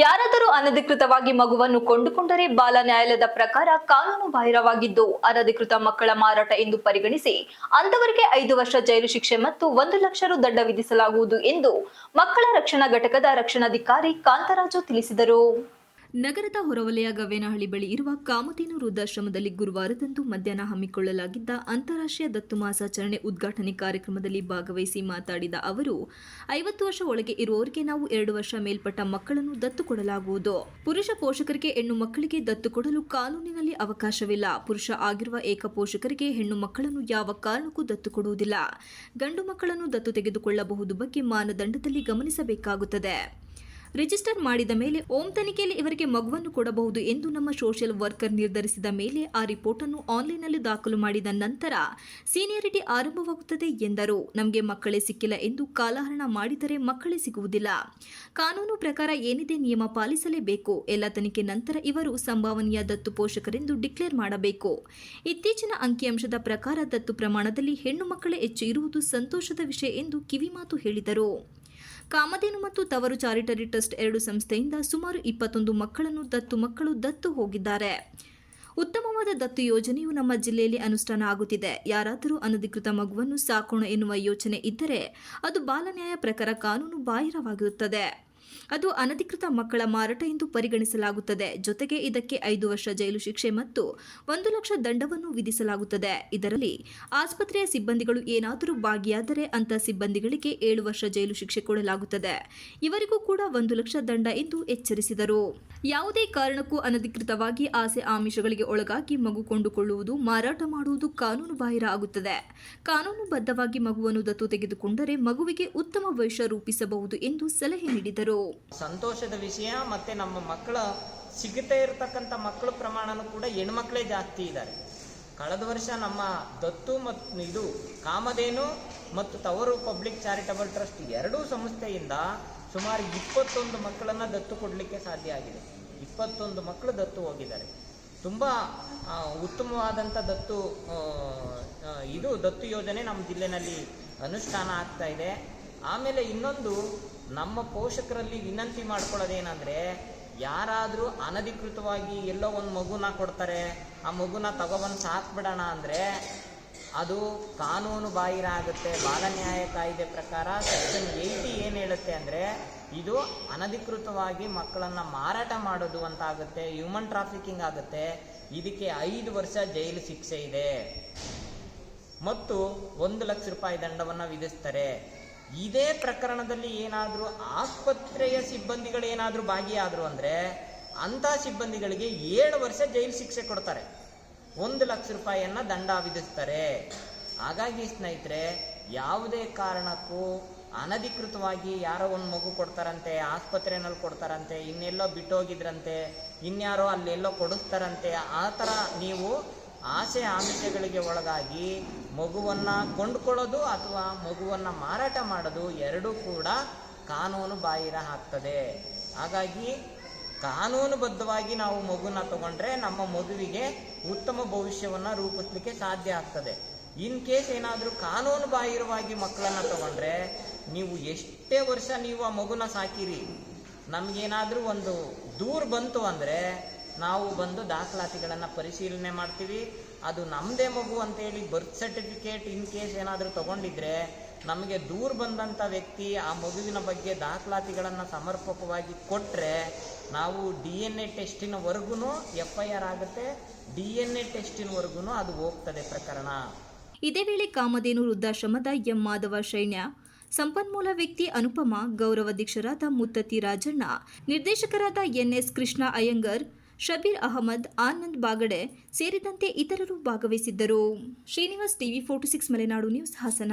ಯಾರಾದರೂ ಅನಧಿಕೃತವಾಗಿ ಮಗುವನ್ನು ಕೊಂಡುಕೊಂಡರೆ ಬಾಲ ನ್ಯಾಯಾಲಯದ ಪ್ರಕಾರ ಕಾನೂನು ಬಾಹಿರವಾಗಿದ್ದು, ಅನಧಿಕೃತ ಮಕ್ಕಳ ಮಾರಾಟ ಎಂದು ಪರಿಗಣಿಸಿ ಅಂತವರಿಗೆ ಐದು ವರ್ಷ ಜೈಲು ಶಿಕ್ಷೆ ಮತ್ತು ಒಂದು ಲಕ್ಷ ರು ದಂಡ ವಿಧಿಸಲಾಗುವುದು ಎಂದು ಮಕ್ಕಳ ರಕ್ಷಣಾ ಘಟಕದ ರಕ್ಷಣಾಧಿಕಾರಿ ಕಾಂತರಾಜು ತಿಳಿಸಿದರು. ನಗರದ ಹೊರವಲಯ ಗವೇನಹಳ್ಳಿ ಬಳಿ ಇರುವ ಕಾಮಧೇನು ವೃದ್ಧಾಶ್ರಮದಲ್ಲಿ ಗುರುವಾರದಂದು ಮಧ್ಯಾಹ್ನ ಹಮ್ಮಿಕೊಳ್ಳಲಾಗಿದ್ದ ಅಂತಾರಾಷ್ಟ್ರೀಯ ದತ್ತು ಮಾಸಾಚರಣೆ ಉದ್ಘಾಟನೆ ಕಾರ್ಯಕ್ರಮದಲ್ಲಿ ಭಾಗವಹಿಸಿ ಮಾತಾಡಿದ ಅವರು, ಐವತ್ತು ವರ್ಷ ಒಳಗೆ ಇರುವವರಿಗೆ ನಾವು ಎರಡು ವರ್ಷ ಮೇಲ್ಪಟ್ಟ ಮಕ್ಕಳನ್ನು ದತ್ತು ಕೊಡಲಾಗುವುದು. ಪುರುಷ ಪೋಷಕರಿಗೆ ಹೆಣ್ಣು ಮಕ್ಕಳಿಗೆ ದತ್ತು ಕೊಡಲು ಕಾನೂನಿನಲ್ಲಿ ಅವಕಾಶವಿಲ್ಲ. ಪುರುಷ ಆಗಿರುವ ಏಕ ಪೋಷಕರಿಗೆ ಹೆಣ್ಣು ಮಕ್ಕಳನ್ನು ಯಾವ ಕಾರಣಕ್ಕೂ ದತ್ತು ಕೊಡುವುದಿಲ್ಲ. ಗಂಡು ಮಕ್ಕಳನ್ನು ದತ್ತು ತೆಗೆದುಕೊಳ್ಳಬಹುದು ಬಗ್ಗೆ ಮಾನದಂಡದಲ್ಲಿ ಗಮನಿಸಬೇಕಾಗುತ್ತದೆ. ರಿಜಿಸ್ಟರ್ ಮಾಡಿದ ಮೇಲೆ ಓಂ ತನಿಖೆಯಲ್ಲಿ ಇವರಿಗೆ ಮಗುವನ್ನು ಕೊಡಬಹುದು ಎಂದು ನಮ್ಮ ಸೋಷಿಯಲ್ ವರ್ಕರ್ ನಿರ್ಧರಿಸಿದ ಮೇಲೆ ಆ ರಿಪೋರ್ಟ್ ಅನ್ನು ಆನ್ಲೈನ್ನಲ್ಲಿ ದಾಖಲು ಮಾಡಿದ ನಂತರ ಸೀನಿಯರಿಟಿ ಆರಂಭವಾಗುತ್ತದೆ ಎಂದರು. ನಮಗೆ ಮಕ್ಕಳೇ ಸಿಕ್ಕಿಲ್ಲ ಎಂದು ಕಾಲಹರಣ ಮಾಡಿದರೆ ಮಕ್ಕಳೇ ಸಿಗುವುದಿಲ್ಲ. ಕಾನೂನು ಪ್ರಕಾರ ಏನಿದೆ ನಿಯಮ ಪಾಲಿಸಲೇಬೇಕು. ಎಲ್ಲ ತನಿಖೆ ನಂತರ ಇವರು ಸಂಭಾವನೀಯ ದತ್ತು ಪೋಷಕರೆಂದು ಡಿಕ್ಲೇರ್ ಮಾಡಬೇಕು. ಇತ್ತೀಚಿನ ಅಂಕಿಅಂಶದ ಪ್ರಕಾರ ದತ್ತು ಪ್ರಮಾಣದಲ್ಲಿ ಹೆಣ್ಣು ಮಕ್ಕಳೇ ಹೆಚ್ಚು ಇರುವುದು ಸಂತೋಷದ ವಿಷಯ ಎಂದು ಕಿವಿಮಾತು ಹೇಳಿದರು. ಕಾಮಧೇನು ಮತ್ತು ತವರು ಚಾರಿಟರಿ ಟ್ರಸ್ಟ್ ಎರಡು ಸಂಸ್ಥೆಯಿಂದ ಸುಮಾರು ಇಪ್ಪತ್ತೊಂದು ಮಕ್ಕಳನ್ನು ದತ್ತು ಮಕ್ಕಳು ದತ್ತು ಹೋಗಿದ್ದಾರೆ. ಉತ್ತಮವಾದ ದತ್ತು ಯೋಜನೆಯು ನಮ್ಮ ಜಿಲ್ಲೆಯಲ್ಲಿ ಅನುಷ್ಠಾನ ಆಗುತ್ತಿದೆ. ಯಾರಾದರೂ ಅನಧಿಕೃತ ಮಗುವನ್ನು ಸಾಕೋಣ ಎನ್ನುವ ಯೋಚನೆ ಇದ್ದರೆ ಅದು ಬಾಲನ್ಯಾಯ ಪ್ರಕಾರ ಕಾನೂನು ಬಾಹಿರವಾಗಿರುತ್ತದೆ. ಅದು ಅನಧಿಕೃತ ಮಕ್ಕಳ ಮಾರಾಟ ಎಂದು ಪರಿಗಣಿಸಲಾಗುತ್ತದೆ. ಜೊತೆಗೆ ಇದಕ್ಕೆ ಐದು ವರ್ಷ ಜೈಲು ಶಿಕ್ಷೆ ಮತ್ತು ಒಂದು ಲಕ್ಷ ದಂಡವನ್ನು ವಿಧಿಸಲಾಗುತ್ತದೆ. ಇದರಲ್ಲಿ ಆಸ್ಪತ್ರೆಯ ಸಿಬ್ಬಂದಿಗಳು ಏನಾದರೂ ಭಾಗಿಯಾದರೆ ಅಂತ ಸಿಬ್ಬಂದಿಗಳಿಗೆ ಏಳು ವರ್ಷ ಜೈಲು ಶಿಕ್ಷೆ ಕೊಡಲಾಗುತ್ತದೆ. ಇವರಿಗೂ ಕೂಡ ಒಂದು ಲಕ್ಷ ದಂಡ ಎಂದು ಎಚ್ಚರಿಸಿದರು. ಯಾವುದೇ ಕಾರಣಕ್ಕೂ ಅನಧಿಕೃತವಾಗಿ ಆಸೆ ಆಮಿಷಗಳಿಗೆ ಒಳಗಾಗಿ ಮಗು ಕೊಂಡುಕೊಳ್ಳುವುದು, ಮಾರಾಟ ಮಾಡುವುದು ಕಾನೂನು ಬಾಹಿರ ಆಗುತ್ತದೆ. ಕಾನೂನುಬದ್ಧವಾಗಿ ಮಗುವನ್ನು ದತ್ತು ತೆಗೆದುಕೊಂಡರೆ ಮಗುವಿಗೆ ಉತ್ತಮ ಭವಿಷ್ಯ ರೂಪಿಸಬಹುದು ಎಂದು ಸಲಹೆ ನೀಡಿದರು. ಸಂತೋಷದ ವಿಷಯ ಮತ್ತೆ ನಮ್ಮ ಮಕ್ಕಳ ಸಿಗುತ್ತೆ ಇರತಕ್ಕಂಥ ಮಕ್ಕಳ ಪ್ರಮಾಣನೂ ಕೂಡ ಹೆಣ್ಮಕ್ಳೇ ಜಾಸ್ತಿ ಇದ್ದಾರೆ. ಕಳೆದ ವರ್ಷ ನಮ್ಮ ದತ್ತು ಮತ್ತು ಇದು ಕಾಮಧೇನು ಮತ್ತು ತವರು ಪಬ್ಲಿಕ್ ಚಾರಿಟಬಲ್ ಟ್ರಸ್ಟ್ ಎರಡೂ ಸಂಸ್ಥೆಯಿಂದ ಸುಮಾರು ಇಪ್ಪತ್ತೊಂದು ಮಕ್ಕಳನ್ನು ದತ್ತು ಕೊಡಲಿಕ್ಕೆ ಸಾಧ್ಯ ಆಗಿದೆ. ಇಪ್ಪತ್ತೊಂದು ಮಕ್ಕಳು ದತ್ತು ಹೋಗಿದ್ದಾರೆ. ತುಂಬ ಉತ್ತಮವಾದಂಥ ದತ್ತು ಇದು ದತ್ತು ಯೋಜನೆ ನಮ್ಮ ಜಿಲ್ಲೆನಲ್ಲಿ ಅನುಷ್ಠಾನ ಆಗ್ತಾ ಇದೆ. ಆಮೇಲೆ ಇನ್ನೊಂದು ನಮ್ಮ ಪೋಷಕರಲ್ಲಿ ವಿನಂತಿ ಮಾಡ್ಕೊಳ್ಳೋದೇನೆಂದರೆ, ಯಾರಾದರೂ ಅನಧಿಕೃತವಾಗಿ ಎಲ್ಲೋ ಒಂದು ಮಗುನ ಕೊಡ್ತಾರೆ, ಆ ಮಗುನ ತಗೊಬಂದು ಸಾಕ್ಬಿಡೋಣ ಅಂದರೆ ಅದು ಕಾನೂನು ಬಾಹಿರ ಆಗುತ್ತೆ ಬಾಲ ನ್ಯಾಯ ಕಾಯ್ದೆ ಪ್ರಕಾರ ಸೆಕ್ಷನ್ ಏಯ್ಟಿ ಏನು ಹೇಳುತ್ತೆ ಅಂದರೆ, ಇದು ಅನಧಿಕೃತವಾಗಿ ಮಕ್ಕಳನ್ನು ಮಾರಾಟ ಮಾಡೋದು ಅಂತ ಆಗುತ್ತೆ, ಹ್ಯೂಮನ್ ಟ್ರಾಫಿಕಿಂಗ್ ಆಗುತ್ತೆ. ಇದಕ್ಕೆ ಐದು ವರ್ಷ ಜೈಲು ಶಿಕ್ಷೆ ಇದೆ. ಮತ್ತು ಒಂದು ಲಕ್ಷ ರೂಪಾಯಿ ದಂಡವನ್ನು ವಿಧಿಸ್ತಾರೆ. ಇದೇ ಪ್ರಕರಣದಲ್ಲಿ ಏನಾದರೂ ಆಸ್ಪತ್ರೆಯ ಸಿಬ್ಬಂದಿಗಳೇನಾದರೂ ಭಾಗಿಯಾದರು ಅಂದರೆ ಅಂಥ ಸಿಬ್ಬಂದಿಗಳಿಗೆ ಏಳು ವರ್ಷ ಜೈಲು ಶಿಕ್ಷೆ ಕೊಡ್ತಾರೆ. ಒಂದು ಲಕ್ಷ ರೂಪಾಯಿಯನ್ನು ದಂಡ ವಿಧಿಸ್ತಾರೆ. ಹಾಗಾಗಿ ಸ್ನೇಹಿತರೆ, ಯಾವುದೇ ಕಾರಣಕ್ಕೂ ಅನಧಿಕೃತವಾಗಿ ಯಾರೋ ಒಂದು ಮಗು ಕೊಡ್ತಾರಂತೆ, ಆಸ್ಪತ್ರೆನಲ್ಲಿ ಕೊಡ್ತಾರಂತೆ, ಇನ್ನೆಲ್ಲೋ ಬಿಟ್ಟೋಗಿದ್ರಂತೆ, ಇನ್ಯಾರೋ ಅಲ್ಲೆಲ್ಲೋ ಕೊಡಿಸ್ತಾರಂತೆ, ಆ ಥರ ನೀವು ಆಸೆ ಆಮಿಷಗಳಿಗೆ ಒಳಗಾಗಿ ಮಗುವನ್ನು ಕೊಂಡ್ಕೊಳ್ಳೋದು ಅಥವಾ ಮಗುವನ್ನು ಮಾರಾಟ ಮಾಡೋದು ಎರಡೂ ಕೂಡ ಕಾನೂನು ಬಾಹಿರ ಆಗ್ತದೆ. ಹಾಗಾಗಿ ಕಾನೂನುಬದ್ಧವಾಗಿ ನಾವು ಮಗುನ ತಗೊಂಡ್ರೆ ನಮ್ಮ ಮಗುವಿಗೆ ಉತ್ತಮ ಭವಿಷ್ಯವನ್ನು ರೂಪಿಸ್ಲಿಕ್ಕೆ ಸಾಧ್ಯ ಆಗ್ತದೆ. ಇನ್ ಕೇಸ್ ಏನಾದರೂ ಕಾನೂನು ಬಾಹಿರವಾಗಿ ಮಕ್ಕಳನ್ನು ತಗೊಂಡ್ರೆ ನೀವು ಎಷ್ಟೇ ವರ್ಷ ನೀವು ಆ ಮಗುನ ಸಾಕಿರಿ. ನಮಗೇನಾದರೂ ಒಂದು ದೂರ ಬಂತು ಅಂದರೆ ನಾವು ಬಂದು ದಾಖಲಾತಿಗಳನ್ನು ಪರಿಶೀಲನೆ ಮಾಡ್ತೀವಿ. ಅದು ನಮ್ಮದೇ ಮಗು ಅಂತೇಳಿ ಬರ್ತ್ ಸರ್ಟಿಫಿಕೇಟ್ ಇನ್ ಕೇಸ್ ಏನಾದರೂ ತಗೊಂಡಿದ್ರೆ ನಮಗೆ ದೂರ ಬಂದಂಥ ವ್ಯಕ್ತಿ ಆ ಮಗುವಿನ ಬಗ್ಗೆ ದಾಖಲಾತಿಗಳನ್ನು ಸಮರ್ಪಕವಾಗಿ ಕೊಟ್ಟರೆ ನಾವು ಡಿ ಎನ್ ಎ ಟೆಸ್ಟಿನವರೆಗೂ ಎಫ್ ಐ ಆರ್ ಆಗುತ್ತೆ. ಡಿ ಎನ್ ಎ ಟೆಸ್ಟಿನವರೆಗೂ ಅದು ಹೋಗ್ತದೆ ಪ್ರಕರಣ. ಇದೇ ವೇಳೆ ಕಾಮಧೇನು ವೃದ್ಧಾಶ್ರಮದ ಎಂ ಮಾಧವ ಶೈನ್ಯ, ಸಂಪನ್ಮೂಲ ವ್ಯಕ್ತಿ ಅನುಪಮ, ಗೌರವಾಧ್ಯಕ್ಷರಾದ ಮುತ್ತತಿ ರಾಜಣ್ಣ, ನಿರ್ದೇಶಕರಾದ ಎನ್ಎಸ್ ಕೃಷ್ಣ ಅಯ್ಯಂಗರ್ ಶಬೀರ್ ಅಹಮದ್ ಆನಂದ್ ಬಾಗಡೆ ಸೇರಿದಂತೆ ಇತರರು ಭಾಗವಹಿಸಿದ್ದರು. Srinivas TV forty six Malenadu news Hassan.